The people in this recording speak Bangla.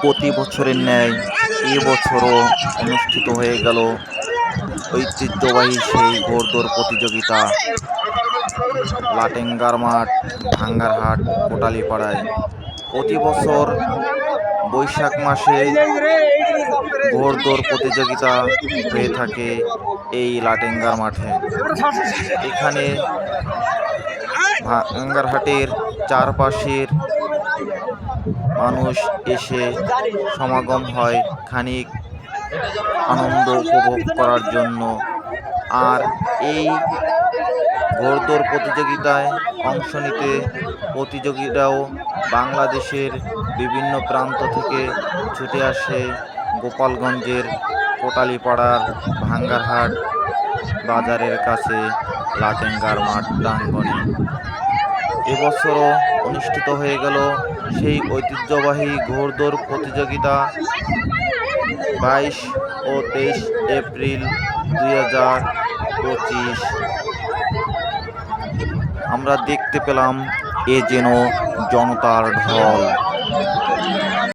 প্রতি বছরের ন্যায় এবছরও অনুষ্ঠিত হয়ে গেল ঐতিহ্যবাহী সেই ঘোড়দৌড় প্রতিযোগিতা। লাটেঙ্গার মাঠ, ভাঙ্গারহাট, কোটালিপাড়ায়। প্রতি বছর বৈশাখ মাসে ঘোড়দৌড় প্রতিযোগিতা হয়ে থাকে এই লাটেঙ্গার মাঠে। এখানে ভাঙ্গারহাটের চারপাশের মানুষ এসে সমাগম হয় খানিক আনন্দ উপভোগ করার জন্য। আর এই ঘোড়দৌড় প্রতিযোগিতায় অংশ নিতে প্রতিযোগীরাও বাংলাদেশের বিভিন্ন প্রান্ত থেকে ছুটে আসে গোপালগঞ্জের কোটালীপাড়ার ভাঙ্গারহাট বাজারের কাছে লাটেঙ্গার মাঠ প্রাঙ্গণে এবছরও অনুষ্ঠিত হয়ে গেল সেই ঐতিহ্যবাহী ঘোড়দৌড় প্রতিযোগিতা বাইশ ও তেইশ এপ্রিল দুই হাজার পঁচিশ। আমরা দেখতে পেলাম, এ যেন জনতার ঢল।